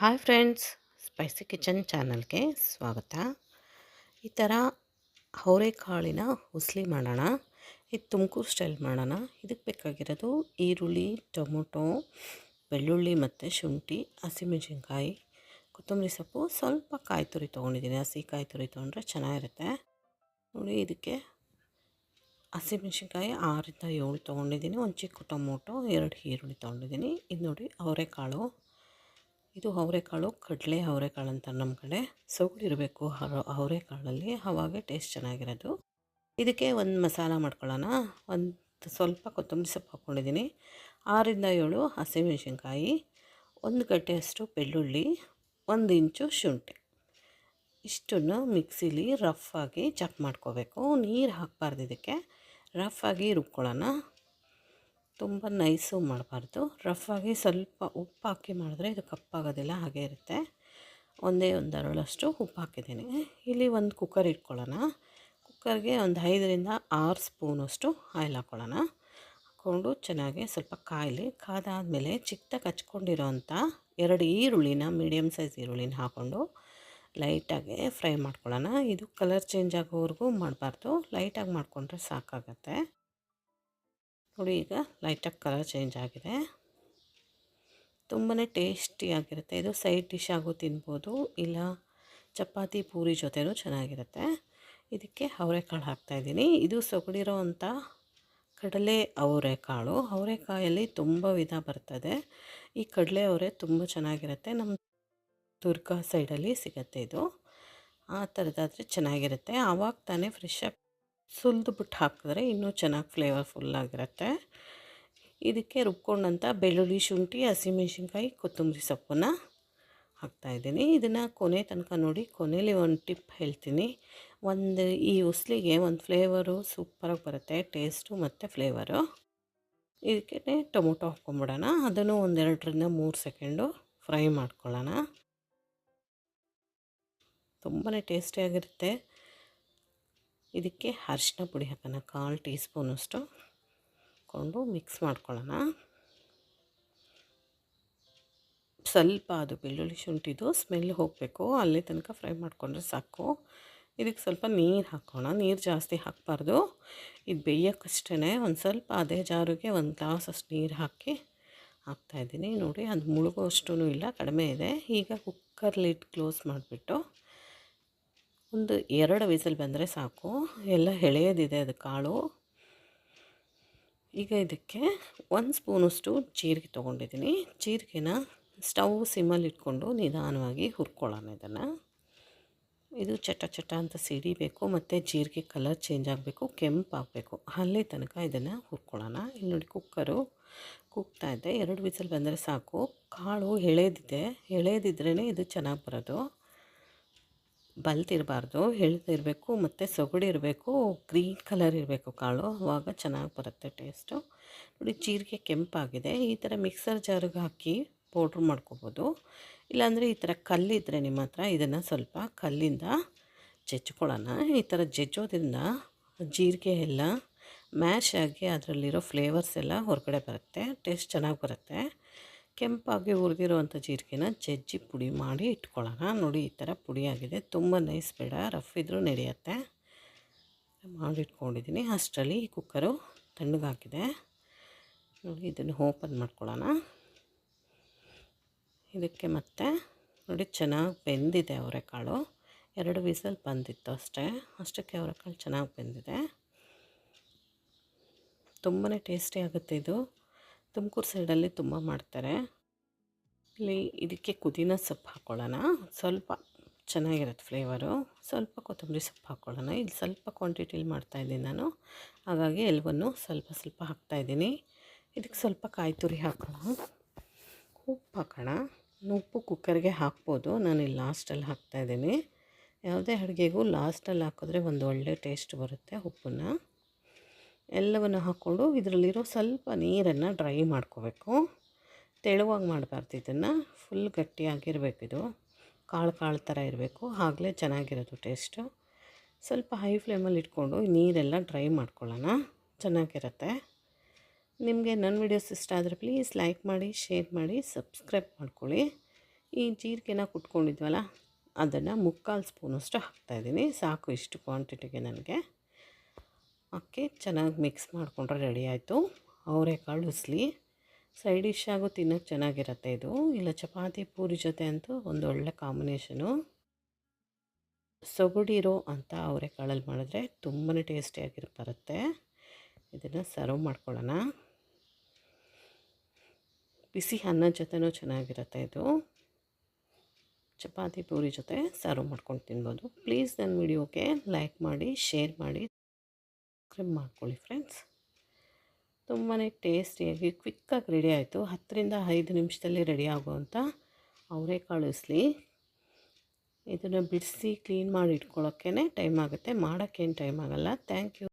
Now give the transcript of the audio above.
Hi friends, spicy kitchen ಚಾನಲ್ಗೆ ಸ್ವಾಗತ. ಈ ಥರ ಅವರೆಕಾಳಿನ ಉಸ್ಲಿ ಮಾಡೋಣ, ಇದು ತುಮಕೂರು ಸ್ಟೈಲ್ ಮಾಡೋಣ. ಇದಕ್ಕೆ ಬೇಕಾಗಿರೋದು ಈರುಳ್ಳಿ, ಟೊಮೊಟೊ, ಬೆಳ್ಳುಳ್ಳಿ ಮತ್ತು ಶುಂಠಿ, ಹಸಿಮೆಣಸಿನ್ಕಾಯಿ, ಕೊತ್ತಂಬರಿ ಸೊಪ್ಪು. ಸ್ವಲ್ಪ ಕಾಯಿ ತುರಿ ತೊಗೊಂಡಿದ್ದೀನಿ. ಹಸಿ ಕಾಯಿ ತುರಿ ತೊಗೊಂಡ್ರೆ ಚೆನ್ನಾಗಿರುತ್ತೆ. ನೋಡಿ, ಇದಕ್ಕೆ ಹಸಿಮೆಣ್ಸಿನ್ಕಾಯಿ ಆರಿಂದ ಏಳು ತೊಗೊಂಡಿದ್ದೀನಿ. ಒಂದು ಚಿಕ್ಕ ಟೊಮೊಟೊ, ಎರಡು ಈರುಳ್ಳಿ ತೊಗೊಂಡಿದ್ದೀನಿ. ಇದು ನೋಡಿ ಅವರೆಕಾಳು. ಇದು ಅವರೆಕಾಳು, ಕಡಲೆ ಅವರೆಕಾಳು ಅಂತ ನಮ್ಮ ಕಡೆ. ಸೊಗಡಿರಬೇಕು ಅವರೆಕಾಳಲ್ಲಿ. ಅವಾಗೆ ಟೇಸ್ಟ್ ಚೆನ್ನಾಗಿರೋದು. ಇದಕ್ಕೆ ಒಂದು ಮಸಾಲ ಮಾಡ್ಕೊಳ್ಳೋಣ. ಒಂದು ಸ್ವಲ್ಪ ಕೊತ್ತಂಬರಿ ಸೊಪ್ಪು ಹಾಕ್ಕೊಂಡಿದ್ದೀನಿ. ಆರಿಂದ ಏಳು ಹಸಿಮೆಣಸಿನ್ಕಾಯಿ, ಒಂದು ಗಡ್ಡೆಯಷ್ಟು ಬೆಳ್ಳುಳ್ಳಿ, ಒಂದು ಇಂಚು ಶುಂಠಿ. ಇಷ್ಟನ್ನು ಮಿಕ್ಸಿಲಿ ಆಗಿ ಚಪ್ ಮಾಡ್ಕೋಬೇಕು. ನೀರು ಹಾಕಬಾರ್ದು ಇದಕ್ಕೆ. ರಫ್ ಆಗಿ ರುಬ್ಕೊಳ್ಳೋಣ. ತುಂಬ ನೈಸು ಮಾಡಬಾರ್ದು. ರಫಾಗಿ ಸ್ವಲ್ಪ ಉಪ್ಪು ಹಾಕಿ ಮಾಡಿದ್ರೆ ಇದು ಕಪ್ಪಾಗೋದಿಲ್ಲ, ಹಾಗೆ ಇರುತ್ತೆ. ಒಂದೇ ಒಂದು ಅರಳಷ್ಟು ಉಪ್ಪು ಹಾಕಿದ್ದೀನಿ. ಇಲ್ಲಿ ಒಂದು ಕುಕ್ಕರ್ ಇಟ್ಕೊಳ್ಳೋಣ. ಕುಕ್ಕರ್ಗೆ ಒಂದು ಐದರಿಂದ ಆರು ಸ್ಪೂನಷ್ಟು ಆಯಿಲ್ ಹಾಕ್ಕೊಳ್ಳೋಣ ಹಾಕ್ಕೊಂಡು ಚೆನ್ನಾಗಿ ಸ್ವಲ್ಪ ಕಾಯಲಿ. ಕಾದಾದಮೇಲೆ ಚಿಕ್ಕದಾಗಿ ಹಚ್ಕೊಂಡಿರೋಂಥ ಎರಡು ಈರುಳ್ಳಿನ ಮೀಡಿಯಮ್ ಸೈಜ್ ಈರುಳ್ಳಿನ ಹಾಕ್ಕೊಂಡು ಲೈಟಾಗಿ ಫ್ರೈ ಮಾಡ್ಕೊಳ್ಳೋಣ. ಇದು ಕಲರ್ ಚೇಂಜ್ ಆಗೋವರೆಗೂ ಮಾಡಬಾರ್ದು. ಲೈಟಾಗಿ ಮಾಡಿಕೊಂಡ್ರೆ ಸಾಕಾಗತ್ತೆ. ನೋಡಿ ಈಗ ಲೈಟಾಗಿ ಕಲರ್ ಚೇಂಜ್ ಆಗಿದೆ. ತುಂಬಾ ಟೇಸ್ಟಿಯಾಗಿರುತ್ತೆ ಇದು ಸೈಡ್ ಡಿಶ್ ಆಗು ತಿನ್ಬೋದು, ಇಲ್ಲ ಚಪಾತಿ ಪೂರಿ ಜೊತೆಯೂ ಚೆನ್ನಾಗಿರುತ್ತೆ. ಇದಕ್ಕೆ ಅವರೆಕಾಳು ಹಾಕ್ತಾಯಿದ್ದೀನಿ ಇದು ಸೊಗಡಿರೋ ಕಡಲೆ ಅವರೆಕಾಳು. ಅವರೆಕಾಯಲ್ಲಿ ತುಂಬ ವಿಧ ಬರ್ತದೆ. ಈ ಕಡಲೆ ಅವರೆ ತುಂಬ ಚೆನ್ನಾಗಿರುತ್ತೆ. ನಮ್ಮ ದುರ್ಗಾ ಸೈಡಲ್ಲಿ ಸಿಗುತ್ತೆ ಇದು. ಆ ಥರದಾದರೆ ಚೆನ್ನಾಗಿರುತ್ತೆ. ಆವಾಗ ತಾನೇ ಫ್ರೆಶ್ ಸುಲಿದು ಬಿಟ್ಟು ಹಾಕಿದ್ರೆ ಇನ್ನೂ ಚೆನ್ನಾಗಿ ಫ್ಲೇವರ್ಫುಲ್ಲಾಗಿರುತ್ತೆ ಇದಕ್ಕೆ ರುಬ್ಕೊಂಡಂಥ ಬೆಳ್ಳುಳ್ಳಿ, ಶುಂಠಿ, ಹಸಿಮೆಣ್ಸಿನ್ಕಾಯಿ, ಕೊತ್ತಂಬರಿ ಸೊಪ್ಪನ್ನು ಹಾಕ್ತಾಯಿದ್ದೀನಿ ಇದನ್ನು ಕೊನೆ ತನಕ ನೋಡಿ ಕೊನೆಯಲ್ಲಿ ಒಂದು ಟಿಪ್ ಹೇಳ್ತೀನಿ. ಒಂದು ಈ ಉಸ್ಲಿಗೆ ಒಂದು ಫ್ಲೇವರು ಸೂಪರಾಗಿ ಬರುತ್ತೆ ಟೇಸ್ಟು ಮತ್ತು ಫ್ಲೇವರು ಇದಕ್ಕೆ ಟೊಮೊಟೊ ಹಾಕ್ಕೊಂಬಿಡೋಣ. ಅದನ್ನು ಒಂದೆರಡರಿಂದ ಮೂರು ಸೆಕೆಂಡು ಫ್ರೈ ಮಾಡ್ಕೊಳ್ಳೋಣ. ತುಂಬಾ ಟೇಸ್ಟಿಯಾಗಿರುತ್ತೆ ಇದಕ್ಕೆ ಅರಿಶಿನ ಪುಡಿ ಹಾಕೋಣ, ಕಾಲು ಟೀ ಸ್ಪೂನಷ್ಟು ಹಾಕ್ಕೊಂಡು ಮಿಕ್ಸ್ ಮಾಡ್ಕೊಳ್ಳೋಣ. ಸ್ವಲ್ಪ ಅದು ಬೆಳ್ಳುಳ್ಳಿ ಶುಂಠಿದು ಸ್ಮೆಲ್ ಹೋಗಬೇಕು, ಅಲ್ಲೇ ತನಕ ಫ್ರೈ ಮಾಡಿಕೊಂಡ್ರೆ ಸಾಕು. ಇದಕ್ಕೆ ಸ್ವಲ್ಪ ನೀರು ಹಾಕೋಣ, ನೀರು ಜಾಸ್ತಿ ಹಾಕಬಾರ್ದು. ಇದು ಬೇಯೋಕ್ಕಷ್ಟೇ ಒಂದು ಸ್ವಲ್ಪ ಅದೇ ಜಾರಿಗೆ ಒಂದು ಗ್ಲಾಸ್ ಅಷ್ಟು ನೀರು ಹಾಕಿ ಹಾಕ್ತಾಯಿದ್ದೀನಿ ನೋಡಿ, ಅದು ಮುಳುಗೋ ಅಷ್ಟೂ ಇಲ್ಲ, ಕಡಿಮೆ ಇದೆ. ಈಗ ಕುಕ್ಕರ್ ಲಿಡ್ ಕ್ಲೋಸ್ ಮಾಡಿಬಿಟ್ಟು ಒಂದು ಎರಡು ವಿಸಿಲ್ ಬಂದರೆ ಸಾಕು. ಎಲ್ಲ ಎಳೆಯೋದಿದೆ ಅದು ಕಾಳು. ಈಗ ಇದಕ್ಕೆ ಒಂದು ಸ್ಪೂನಷ್ಟು ಜೀರಿಗೆ ತೊಗೊಂಡಿದ್ದೀನಿ. ಜೀರಿಗೆನ ಸ್ಟವ್ ಸಿಮ್ಮಲ್ಲಿ ಇಟ್ಕೊಂಡು ನಿಧಾನವಾಗಿ ಹುರ್ಕೊಳ್ಳೋಣ ಇದನ್ನು. ಇದು ಚಟ ಚಟ ಅಂತ ಸಿಡಿಬೇಕು, ಮತ್ತು ಜೀರಿಗೆ ಕಲರ್ ಚೇಂಜ್ ಆಗಬೇಕು ಕೆಂಪಾಗಬೇಕು ಅಲ್ಲಿ ತನಕ ಇದನ್ನು ಹುರ್ಕೊಳ್ಳೋಣ. ಇಲ್ಲಿ ನೋಡಿ ಕುಕ್ಕರು ಕೂಗ್ತಾ ಇದೆ. ಎರಡು ವಿಸಲ್ ಬಂದರೆ ಸಾಕು. ಕಾಳು ಎಳೆದಿದೆ. ಎಳೆದಿದ್ರೇ ಇದು ಚೆನ್ನಾಗಿ ಬರೋದು. ಬಲ್ತಿರಬಾರ್ದು ಎಳ್ದಿರಬೇಕು ಮತ್ತು ಸೊಗಡಿರಬೇಕು, ಗ್ರೀನ್ ಕಲರ್ ಇರಬೇಕು ಕಾಳು ಆವಾಗ ಚೆನ್ನಾಗಿ ಬರುತ್ತೆ ಟೇಸ್ಟು. ನೋಡಿ, ಜೀರಿಗೆ ಕೆಂಪಾಗಿದೆ. ಈ ಥರ ಮಿಕ್ಸರ್ ಜಾರಿಗೆ ಹಾಕಿ ಪೌಡ್ರ್ ಮಾಡ್ಕೋಬೋದು. ಇಲ್ಲಾಂದರೆ ಈ ಥರ ಕಲ್ಲಿದ್ದರೆ ನಿಮ್ಮ ಹತ್ರ ಇದನ್ನು ಸ್ವಲ್ಪ ಕಲ್ಲಿಂದ ಜಜ್ಕೊಳ್ಳೋಣ ಈ ಥರ ಜಜ್ಜೋದ್ರಿಂದ ಜೀರಿಗೆ ಎಲ್ಲ ಮ್ಯಾಶ್ ಆಗಿ ಅದರಲ್ಲಿರೋ ಫ್ಲೇವರ್ಸ್ ಎಲ್ಲ ಹೊರಗಡೆ ಬರುತ್ತೆ, ಟೇಸ್ಟ್ ಚೆನ್ನಾಗಿ ಬರುತ್ತೆ. ಕೆಂಪಾಗಿ ಹುರಿದಿರುವಂಥ ಜೀರಿಗೆನ ಜಜ್ಜಿ ಪುಡಿ ಮಾಡಿ ಇಟ್ಕೊಳ್ಳೋಣ. ನೋಡಿ, ಈ ಥರ ಪುಡಿಯಾಗಿದೆ ತುಂಬ ನೈಸ್ ಬೇಡ ರಫ್ ಇದ್ದರೂ ನಡೆಯುತ್ತೆ. ಮಾಡಿಟ್ಕೊಂಡಿದ್ದೀನಿ ಅಷ್ಟರಲ್ಲಿ ಕುಕ್ಕರು ತಣ್ಣಗಾಕಿದೆ ನೋಡಿ, ಇದನ್ನು ಓಪನ್ ಮಾಡ್ಕೊಳ್ಳೋಣ. ಇದಕ್ಕೆ ಮತ್ತೆ, ನೋಡಿ, ಚೆನ್ನಾಗಿ ಬೆಂದಿದೆ ಅವರೆಕಾಳು. ಎರಡು ವಿಸಲ್ ಬಂದಿತ್ತು ಅಷ್ಟೇ. ಅಷ್ಟಕ್ಕೆ ಅವರೆಕಾಳು ಚೆನ್ನಾಗಿ ಬೆಂದಿದೆ. ತುಂಬಾ ಟೇಸ್ಟಿ ಆಗುತ್ತೆ ಇದು. ತುಮಕೂರು ಸೈಡಲ್ಲಿ ತುಂಬ ಮಾಡ್ತಾರೆ. ಇಲ್ಲಿ ಇದಕ್ಕೆ ಕುದಿನ ಸೊಪ್ಪು ಹಾಕ್ಕೊಳ್ಳೋಣ ಸ್ವಲ್ಪ ಚೆನ್ನಾಗಿರುತ್ತೆ ಫ್ಲೇವರು. ಸ್ವಲ್ಪ ಕೊತ್ತಂಬರಿ ಸೊಪ್ಪು ಹಾಕ್ಕೊಳ್ಳೋಣ ಇಲ್ಲಿ ಸ್ವಲ್ಪ ಕ್ವಾಂಟಿಟಿಲಿ ಮಾಡ್ತಾಯಿದ್ದೀನಿ ನಾನು. ಹಾಗಾಗಿ ಎಲ್ಲವನ್ನು ಸ್ವಲ್ಪ ಸ್ವಲ್ಪ ಹಾಕ್ತಾಯಿದ್ದೀನಿ ಇದಕ್ಕೆ ಸ್ವಲ್ಪ ಕಾಯಿ ತುರಿ ಹಾಕೋಣ. ಉಪ್ಪು ಹಾಕೋಣ. ಉಪ್ಪು ಕುಕ್ಕರ್ಗೆ ಹಾಕ್ಬೋದು. ನಾನು ಇಲ್ಲಿ ಲಾಸ್ಟಲ್ಲಿ ಹಾಕ್ತಾಯಿದ್ದೀನಿ ಯಾವುದೇ ಅಡುಗೆಗೂ ಲಾಸ್ಟಲ್ಲಿ ಹಾಕಿದ್ರೆ ಒಂದು ಒಳ್ಳೆ ಟೇಸ್ಟ್ ಬರುತ್ತೆ ಉಪ್ಪನ್ನು. ಎಲ್ಲವನ್ನು ಹಾಕ್ಕೊಂಡು ಇದರಲ್ಲಿರೋ ಸ್ವಲ್ಪ ನೀರನ್ನು ಡ್ರೈ ಮಾಡ್ಕೋಬೇಕು. ತೆಳುವಾಗಿ ಮಾಡಬಾರ್ದು ಇದನ್ನು. ಫುಲ್ ಗಟ್ಟಿಯಾಗಿರಬೇಕು ಇದು. ಕಾಳು ಕಾಳು ಥರ ಇರಬೇಕು. ಆಗಲೇ ಚೆನ್ನಾಗಿರೋದು ಟೇಸ್ಟು ಸ್ವಲ್ಪ ಹೈ ಫ್ಲೇಮಲ್ಲಿ ಇಟ್ಕೊಂಡು ನೀರೆಲ್ಲ ಡ್ರೈ ಮಾಡ್ಕೊಳ್ಳೋಣ. ಚೆನ್ನಾಗಿರುತ್ತೆ. ನಿಮಗೆ ನನ್ನ ವೀಡಿಯೋಸ್ ಇಷ್ಟ ಆದರೆ ಪ್ಲೀಸ್ ಲೈಕ್ ಮಾಡಿ ಶೇರ್ ಮಾಡಿ ಸಬ್ಸ್ಕ್ರೈಬ್ ಮಾಡ್ಕೊಳ್ಳಿ. ಈ ಜೀರಿಗೆನ ಕುಟ್ಕೊಂಡಿದ್ವಲ್ಲ, ಅದನ್ನು ಮುಕ್ಕಾಲು ಸ್ಪೂನಷ್ಟು ಹಾಕ್ತಾಯಿದ್ದೀನಿ ಸಾಕು ಇಷ್ಟು ಕ್ವಾಂಟಿಟಿಗೆ ನನಗೆ. ಹಾಕಿ ಚೆನ್ನಾಗಿ ಮಿಕ್ಸ್ ಮಾಡಿಕೊಂಡ್ರೆ ರೆಡಿ ಆಯಿತು. ಅವರೆಕಾಳು ಉಸ್ಲಿ ಸೈಡ್ ಡಿಶ್ ಆಗು ತಿನ್ನೋಕ್ಕೆ ಚೆನ್ನಾಗಿರುತ್ತೆ ಇದು. ಇಲ್ಲ, ಚಪಾತಿ, ಪೂರಿ ಜೊತೆ ಅಂತೂ ಒಂದು ಒಳ್ಳೆ ಕಾಂಬಿನೇಷನು. ಸೊಗಡಿರೋ ಅಂತ ಅವರೆಕಾಳಲ್ಲಿ ಮಾಡಿದ್ರೆ ತುಂಬಾ ಟೇಸ್ಟಿಯಾಗಿ ಬರುತ್ತೆ. ಇದನ್ನು ಸರ್ವ್ ಮಾಡ್ಕೊಳ್ಳೋಣ. ಬಿಸಿ ಅನ್ನ ಜೊತೆನೂ ಚೆನ್ನಾಗಿರುತ್ತೆ ಇದು. ಚಪಾತಿ, ಪೂರಿ ಜೊತೆ ಸರ್ವ್ ಮಾಡ್ಕೊಂಡು ತಿನ್ಬೋದು. ಪ್ಲೀಸ್ ನನ್ನ ವಿಡಿಯೋಗೆ ಲೈಕ್ ಮಾಡಿ, ಶೇರ್ ಮಾಡಿ. ಸಬ್ಸ್ಕ್ರೈಬ್ ಮಾಡ್ಕೊಳ್ಳಿ ಫ್ರೆಂಡ್ಸ್. ತುಂಬಾ ಟೇಸ್ಟಿಯಾಗಿ ಕ್ವಿಕ್ಕಾಗಿ ರೆಡಿ ಆಯಿತು. ಹತ್ತರಿಂದ ಐದು ನಿಮಿಷದಲ್ಲಿ ರೆಡಿ ಆಗುವಂಥ ಅವರೆಕಾಳು ಕಳಿಸ್ಲಿ ಇದನ್ನು ಬಿಡಿಸಿ ಕ್ಲೀನ್ ಮಾಡಿ ಇಟ್ಕೊಳ್ಳೋಕ್ಕೇ ಟೈಮ್ ಆಗುತ್ತೆ. ಮಾಡೋಕ್ಕೇನು ಟೈಮ್ ಆಗೋಲ್ಲ. Thank you